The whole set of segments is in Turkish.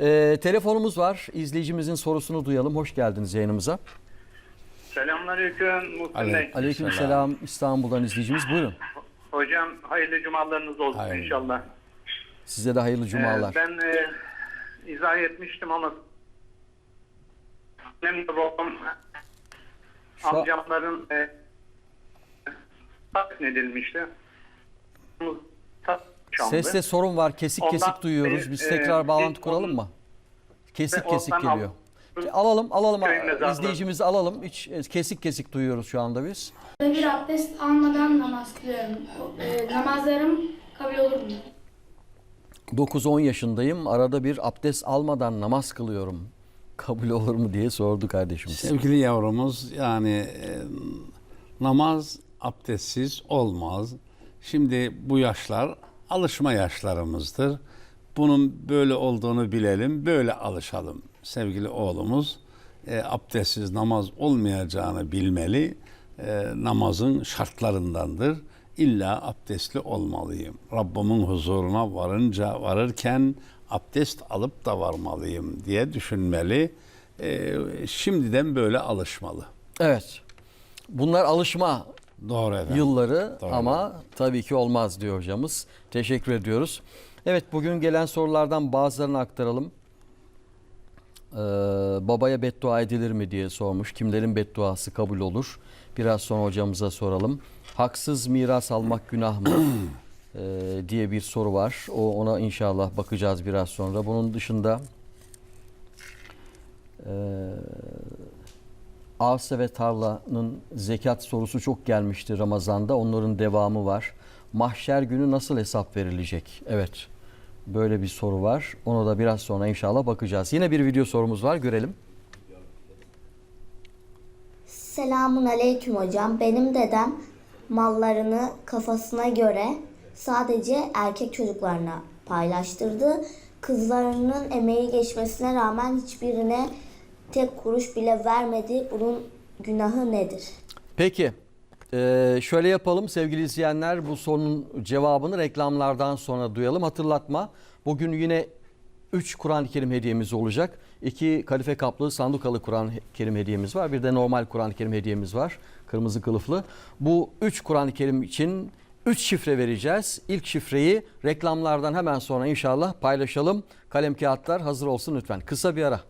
Ee, telefonumuz var. İzleyicimizin sorusunu duyalım. Hoş geldiniz yayınımıza. Selamünaleyküm Muhsin Aleyküm. Bey. Aleykümselam İstanbul'dan izleyicimiz. Buyurun. Hocam hayırlı cumalarınız olsun Hayırlı. inşallah. Size de hayırlı Ee, cumalar. ben e, izah etmiştim ama annem de babam Şu amcamların e, edilmişti. Çaldı. Seste sorun var. Kesik Ondan kesik duyuyoruz. bir, Biz e, tekrar bağlantı biz kuralım mı? Kesik kesik geliyor. al- Alalım alalım izleyicimizi alalım. Hiç e, kesik kesik duyuyoruz şu anda biz. Bir abdest almadan namaz kılıyorum. E, namazlarım kabul olur mu? 9-10 yaşındayım. Arada bir abdest almadan namaz kılıyorum. Kabul olur mu diye sordu kardeşimiz. Sevgili yavrumuz yani e, namaz abdestsiz olmaz. Şimdi bu yaşlar alışma yaşlarımızdır. Bunun böyle olduğunu bilelim, böyle alışalım. Sevgili oğlumuz e, abdestsiz namaz olmayacağını bilmeli. E, namazın şartlarındandır. İlla abdestli olmalıyım. Rabbimin huzuruna varınca varırken abdest alıp da varmalıyım diye düşünmeli. E, şimdiden böyle alışmalı. Evet. Bunlar alışma Doğru efendim. yılları Doğru. ama tabii ki olmaz diyor hocamız. Teşekkür ediyoruz. Evet bugün gelen sorulardan bazılarını aktaralım. Ee, babaya beddua edilir mi diye sormuş. Kimlerin bedduası kabul olur? Biraz sonra hocamıza soralım. Haksız miras almak günah mı? Ee, diye bir soru var. O ona inşallah bakacağız biraz sonra. Bunun dışında e, Arsa ve tarlanın zekat sorusu çok gelmişti Ramazan'da. Onların devamı var. Mahşer günü nasıl hesap verilecek? Evet. Böyle bir soru var. Onu da biraz sonra inşallah bakacağız. Yine bir video sorumuz var. Görelim. Selamun aleyküm hocam. Benim dedem mallarını kafasına göre sadece erkek çocuklarına paylaştırdı. Kızlarının emeği geçmesine rağmen hiçbirine tek kuruş bile vermedi. Bunun günahı nedir? Peki. Ee, şöyle yapalım sevgili izleyenler. Bu sorunun cevabını reklamlardan sonra duyalım. Hatırlatma. Bugün yine 3 Kur'an-ı Kerim hediyemiz olacak. 2 kalife kaplı sandukalı Kur'an-ı Kerim hediyemiz var. Bir de normal Kur'an-ı Kerim hediyemiz var. Kırmızı kılıflı. Bu 3 Kur'an-ı Kerim için 3 şifre vereceğiz. İlk şifreyi reklamlardan hemen sonra inşallah paylaşalım. Kalem kağıtlar hazır olsun lütfen. Kısa bir ara.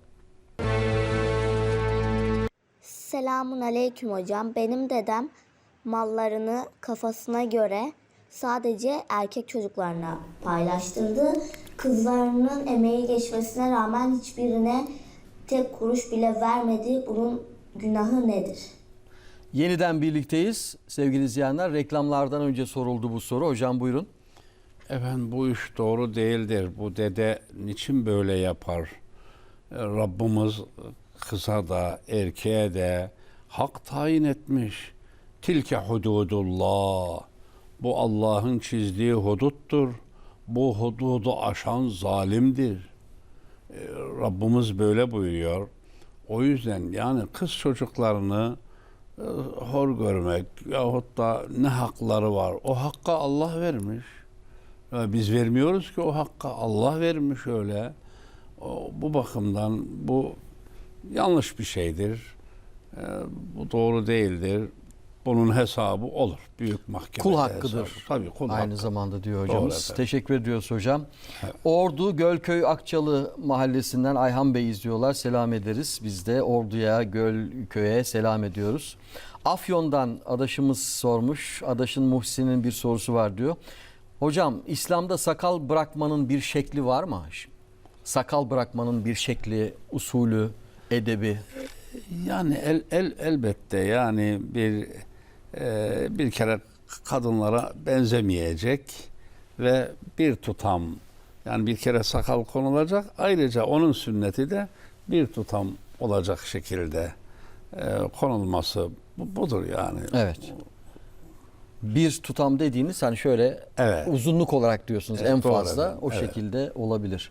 Selamun aleyküm hocam. Benim dedem mallarını kafasına göre sadece erkek çocuklarına paylaştırdı. Kızlarının emeği geçmesine rağmen hiçbirine tek kuruş bile vermedi. Bunun günahı nedir? Yeniden birlikteyiz sevgili izleyenler. Reklamlardan önce soruldu bu soru. Hocam buyurun. Efendim bu iş doğru değildir. Bu dede niçin böyle yapar? Rabbimiz kıza da erkeğe de hak tayin etmiş. Tilke hududullah. Bu Allah'ın çizdiği huduttur. Bu hududu aşan zalimdir. E, Rabbimiz böyle buyuruyor. O yüzden yani kız çocuklarını e, hor görmek yahut da ne hakları var o hakka Allah vermiş. Ya Biz vermiyoruz ki o hakka Allah vermiş öyle. O, bu bakımdan bu yanlış bir şeydir. Ee, bu doğru değildir. Bunun hesabı olur. Büyük mahkemede Kul hakkıdır. hesabı. Tabii kul Aynı hakkı. zamanda diyor Doğru hocamız. efendim. Teşekkür ediyoruz hocam. Ordu Gölköy Akçalı mahallesinden Ayhan Bey izliyorlar. Selam ederiz. Biz de Ordu'ya, Gölköy'e selam ediyoruz. Afyon'dan adaşımız sormuş. Adaşın Muhsin'in bir sorusu var diyor. Hocam İslam'da sakal bırakmanın bir şekli var mı? Sakal bırakmanın bir şekli, usulü, edebi. Yani el, el elbette yani bir e, bir kere kadınlara benzemeyecek ve bir tutam yani bir kere sakal konulacak. Ayrıca onun sünneti de bir tutam olacak şekilde e, konulması bu, budur yani. Evet. Bir tutam dediğiniz hani şöyle Evet. uzunluk olarak diyorsunuz Evet, en doğru fazla efendim, o evet. şekilde olabilir.